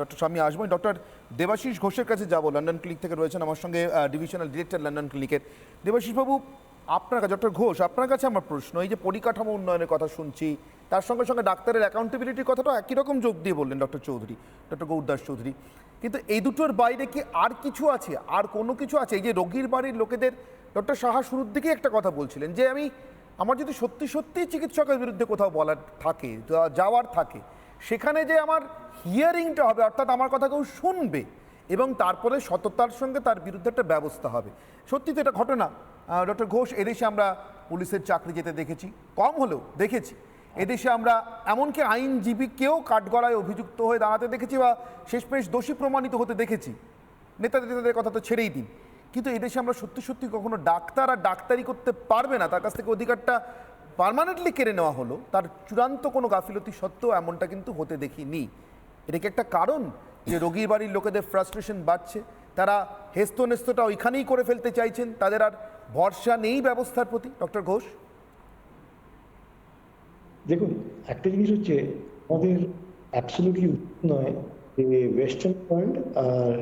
Doctor স্বামী আসব। Doctor Debashis ঘোষের কাছে যাব, লন্ডন ক্লিনিক থেকে রয়েছেন আমার সঙ্গে ডিভিশনাল ডিরেক্টর লন্ডন ক্লিনিকের দেবাশিস বাবু আপনার কাছে, ডক্টর ঘোষ, আপনার কাছে আমার প্রশ্ন, এই যে পরিকাঠামো উন্নয়নের কথা শুনছি, তার সঙ্গে সঙ্গে ডাক্তারের অ্যাকাউন্টেবিলিটির কথাটা একই রকম যোগ দিয়ে বললেন ডক্টর চৌধুরী, ডক্টর গৌরদাস চৌধুরী। কিন্তু এই দুটোর বাইরে কি আর কিছু আছে? আর কোনো কিছু আছে? এই যে রোগীর বাড়ির লোকেদের, ডক্টর সাহা শুরুর দিকেই একটা কথা বলছিলেন, যে আমি, আমার যদি সত্যি সত্যি চিকিৎসকের বিরুদ্ধে কোথাও বলার থাকে যাওয়ার থাকে সেখানে যে আমার হিয়ারিংটা হবে, অর্থাৎ আমার কথা কেউ শুনবে এবং তারপরে সততার সঙ্গে তার বিরুদ্ধে একটা ব্যবস্থা হবে। সত্যি তো এটা ঘটনা। ডক্টর ঘোষ, এদেশে আমরা পুলিশের চাকরি যেতে দেখেছি, কম হলেও দেখেছি। এদেশে আমরা এমনকি আইনজীবীকেও কাঠগড়ায় অভিযুক্ত হয়ে দাঁড়াতে দেখেছি বা শেষমেশ দোষী প্রমাণিত হতে দেখেছি। নেতাদের নেতাদের কথা তো ছেড়েই দিন। কিন্তু এদেশে আমরা সত্যি সত্যি কখনো ডাক্তার আর ডাক্তারি করতে পারবে না। তার কাছ থেকে অধিকারটা পার্মানেন্টলি কেড়ে নেওয়া হলো, তার চূড়ান্ত কোনো গাফিলতি সত্ত্বেও এমনটা কিন্তু হতে দেখিনি। এটা কি একটা কারণ যে রোগীর বাড়ির লোকেদের ফ্রাস্ট্রেশন বাড়ছে। তারা হেস্ত নেস্তটা ওইখানেই করে ফেলতে চাইছেন, তাদের আর ভরসা নেই ব্যবস্থার প্রতি। ডক্টর ঘোষ? দেখুন, একটা জিনিস হচ্ছে, আমাদের অ্যাবসলিউটলি নয় যে ওয়েস্টার্ন ওয়ার্ল্ড আর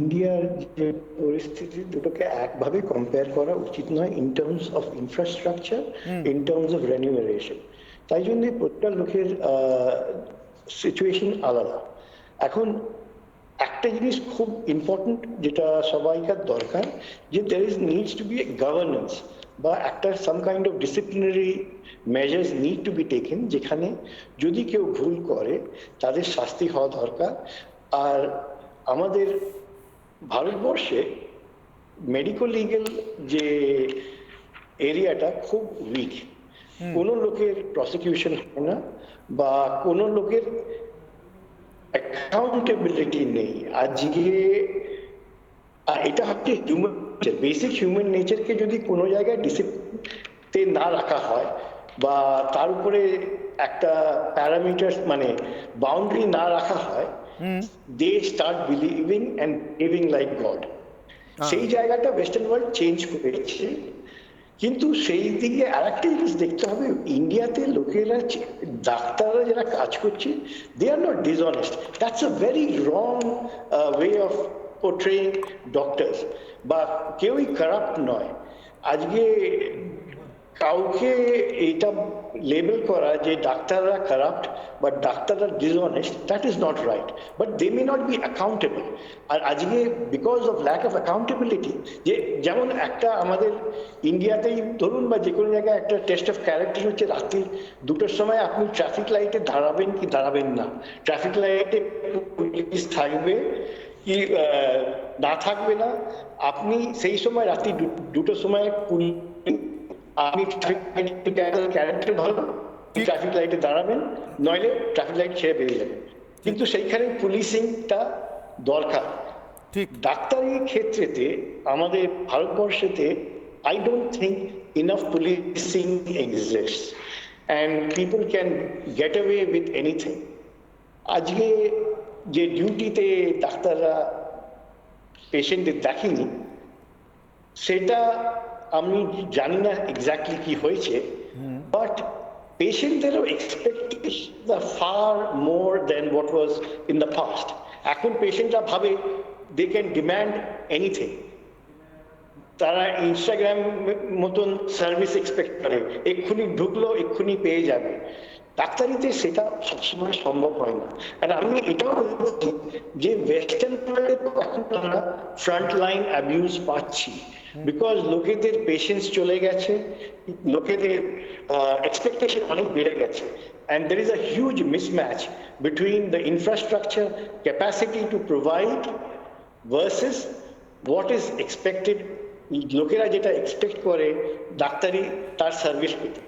ইন্ডিয়ার যে পরিস্থিতি দুটোকে একভাবে কম্পেয়ার করা উচিত নয় in terms of infrastructure in terms of remuneration তাই জন্য প্রত্যেকটা লোকের সিচুয়েশন আলাদা। এখন একটা জিনিস খুব ইম্পর্টেন্ট যেটা সবাইকার দরকার যে there is needs to be a governance বা একটা some kind of disciplinary measures need to be taken যেখানে যদি কেউ ভুল করে তাদের শাস্তি হওয়া দরকার। আর আমাদের ভারতবর্ষে মেডিকো লিগেল যে এরিয়াটা খুব উইক কোনো লোকের প্রসিকিউশন হয় না বা কোনো লোকের অ্যাকাউন্টেবিলিটি নেই। আজকে আর এটা হচ্ছে হিউম্যান নেচার বেসিক হিউম্যান নেচারকে যদি কোনো জায়গায় ডিসিপ্লিনতে না রাখা হয় বা তার উপরে একটা প্যারামিটার মানে বাউন্ডারি না রাখা হয় they start believing and living like God সেই জায়গাটা ওয়েস্টার্ন ওয়ার্ল্ড চেঞ্জ করেছে। কিন্তু সেই দিকে আর একটা জিনিস দেখতে হবে ইন্ডিয়াতে লোকেরা ডাক্তাররা যারা কাজ করছে they are not dishonest that's a very wrong way of portraying doctors বা কেউই খারাপ নয়। আজকে কাউকে এটা লেবেল করা যে ডাক্তাররা কারাপ্ট বা ডাক্তাররা dishonest that is not right but they may not be accountable আর আজকে because of lack of accountability যে যেমন একটা আমাদের ইন্ডিয়াতেই ধরুন বা যে কোনো জায়গায় একটা টেস্ট অফ ক্যারেক্টার হচ্ছে রাত্রি দুটোর সময় আপনি ট্রাফিক লাইটে দাঁড়াবেন কি দাঁড়াবেন না? ট্রাফিক লাইটে পুলিশ থাকবে কি না থাকবে না? আপনি সেই সময় রাত্রি দুটোর সময় পুলিশ আপনি ক্যারেক্টার ধরো ট্রাফিক লাইটে দাঁড়াবেন নইলে ট্রাফিক লাইট ছেড়ে বেরিয়ে যাবেন। কিন্তু সেইখানে পুলিশিংটা দরকার। ঠিক। ডাক্তারি ক্ষেত্রেতে আমাদের ভারতবর্ষেতে I don't think enough policing exist and people can get away with anything আজকে যে ডিউটিতে ডাক্তাররা পেশেন্টদের দেখেনি সেটা আমি জানি না এক্স্যাক্টলি কি হয়েছে but পেশেন্টদেরও expectation far more than what was in the past এখন পেশেন্টরা ভাবে দে ক্যান ডিম্যান্ড এনিথিং তারা ইনস্টাগ্রাম মতন সার্ভিস এক্সপেক্ট করে এক্ষুনি ঢুকলো এক্ষুনি পেয়ে যাবে। ডাক্তারিতে সেটা সবসময় সম্ভব হয় না। আর আমি এটাও বলছি যে ওয়েস্টার্ন ওয়ার্ল্ডে তো এখন আমরা ফ্রন্ট লাইন অ্যাবিউজ পাচ্ছি। বিকজ লোকেদের পেশেন্স চলে গেছে, লোকেদের এক্সপেকটেশন অনেক বেড়ে গেছে। And there is a huge mismatch between the infrastructure capacity to provide versus what is expected, লোকেরা যেটা এক্সপেক্ট করে, ডাক্তারি তার সার্ভিস পেতে।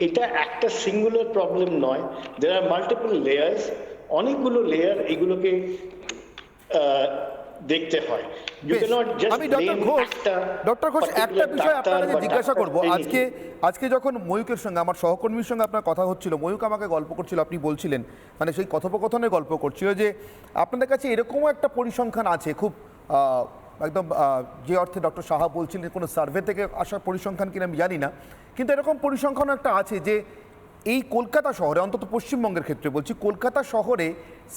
এটা একটা সিঙ্গুলার প্রবলেম নয়। দের আর মাল্টিপল লেয়ার্স অনেকগুলো লেয়ার এগুলোকে দেখতে হয়। আমি ডক্টর ঘোষ ডক্টর ঘোষ একটা বিষয় আপনার কাছে জিজ্ঞাসা করব। আজকে আজকে যখন ময়ূকের সঙ্গে আমার সহকর্মীর সঙ্গে আপনার কথা হচ্ছিল ময়ূক আমাকে গল্প করছিল আপনি বলছিলেন মানে সেই কথোপকথনের গল্প করছিল যে আপনাদের কাছে এরকমও একটা পরিসংখ্যান আছে খুব আহ, একদম যে অর্থে ডক্টর সাহা বলছিলেন কোনো সার্ভে থেকে আসা পরিসংখ্যান কিনা আমি জানি না। কিন্তু এরকম পরিসংখ্যান একটা আছে যে এই কলকাতা শহরে, অন্তত পশ্চিমবঙ্গের ক্ষেত্রে বলছি, কলকাতা শহরে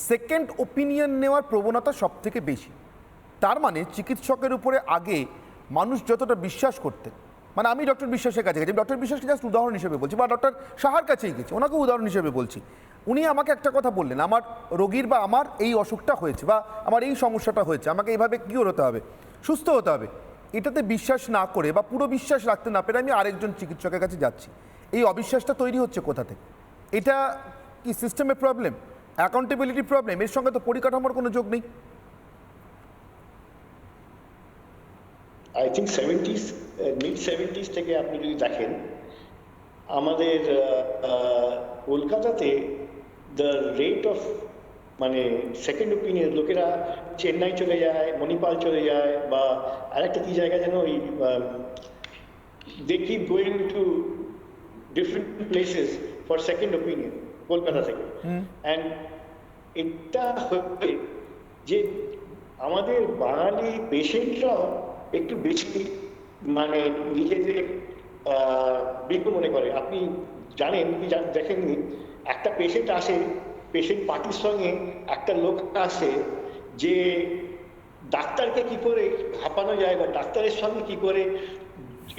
সেকেন্ড ওপিনিয়ন নেওয়ার প্রবণতা সব থেকে বেশি। তার মানে চিকিৎসকের উপরে আগে মানুষ যতটা বিশ্বাস করতেন মানে আমি ডক্টর বিশ্বাসের কাছে গেছি। ডক্টর বিশ্বাসকে জাস্ট উদাহরণ হিসেবে বলছি, বা ডক্টর সাহার কাছেই গেছি। ওনাকে উদাহরণ হিসেবে বলছি। উনি আমাকে একটা কথা বললেন, আমার রোগীর বা আমার এই অসুখটা হয়েছে, বা আমার এই সমস্যাটা হয়েছে, আমাকে এইভাবে কিওর হতে হবে, সুস্থ হতে হবে। এটাতে বিশ্বাস না করে বা পুরো বিশ্বাস রাখতে না পেরে আমি আরেকজন চিকিৎসকের কাছে যাচ্ছি। এই অবিশ্বাসটা তৈরি হচ্ছে কোথা থেকে? এটা কি সিস্টেমের প্রবলেম অ্যাকাউন্টেবিলিটি প্রবলেম এর সঙ্গে তো পরিকাঠামোর কোনো যোগ নেই? I think seventies mid seventies থেকে আপনি যদি দেখেন আমাদের কলকাতাতে দ্য রেট অফ মানে সেকেন্ড ওপিনিয়ন লোকেরা চেন্নাই চলে যায় মণিপাল চলে যায় বা আরেকটা কি জায়গা যেন ওই they keep going to different places for second opinion Kolkata থেকে। অ্যান্ড এটা হচ্ছে যে আমাদের বাঙালি পেশেন্টরাও একটু বেশি মানে নিজেদের বিজ্ঞ মনে করে, আপনি জানেন কি দেখেননি, একটা পেশেন্ট আসে পেশেন্ট পার্টির সঙ্গে একটা লোক আসে যে ডাক্তারকে কি করে হাঁপানো যায় বা ডাক্তারের সঙ্গে কি করে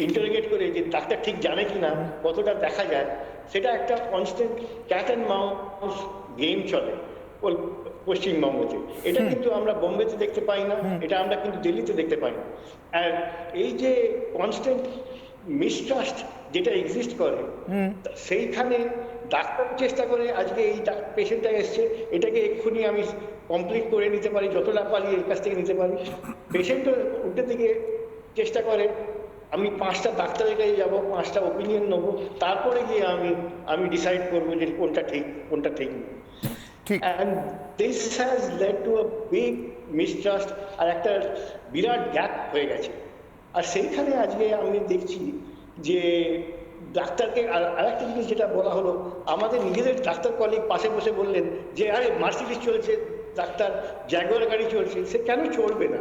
ইন্টারোগেট করে যে ডাক্তার ঠিক জানে কি না কতটা দেখা যায়, সেটা একটা constant cat and mouse game চলে। পশ্চিমবঙ্গতে এটা কিন্তু আমরা বোম্বেতে দেখতে পাই না এটা আমরা কিন্তু দিল্লিতে দেখতে পাই না। আর এই যে কনস্ট্যান্ট মিসট্রাস্ট যেটা এক্সিস্ট করে সেইখানে ডাক্তার চেষ্টা করে আজকে এই পেশেন্টটা এসছে এটাকে এক্ষুনি আমি কমপ্লিট করে নিতে পারি যতটা পারি এর কাছ থেকে নিতে পারি। পেশেন্টও উল্টে দিকে চেষ্টা করে আমি পাঁচটা ডাক্তারের কাছে যাব পাঁচটা ওপিনিয়ন নেব তারপরে গিয়ে আমি আমি ডিসাইড করব যে কোনটা ঠিক কোনটা ঠিক ঠিক। And this has led to a big mistrust আর একটা বিরাট গ্যাপ হয়ে গেছে। আর সেইখানে আজকে আমি দেখছি যে ডাক্তারকে আর আরেকটা জিনিস যেটা বলা হলো আমাদের নিজেদের ডাক্তার কলিগ পাশে বসে বললেন যে আরে মার্সিডিস চলছে ডাক্তার জ্যাগুয়ার গাড়ি চলছে সে কেন চলবে না?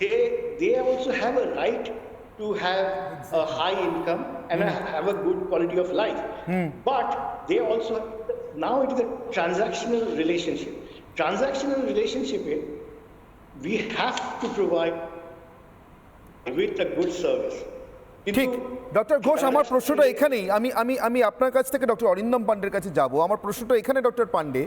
they, they also have a right to have a high income and a- have a good quality of life. But they also, now it is a transactional relationship. Transactional relationship, is we have to provide with a good service. ঠিক doctor Ghosh আমার প্রশ্নটা এখানেই আমি আমি আমি আপনার কাছ থেকে ডক্টর অরিন্দম পান্ডের কাছে যাব আমার প্রশ্নটা এখানে ডক্টর পান্ডে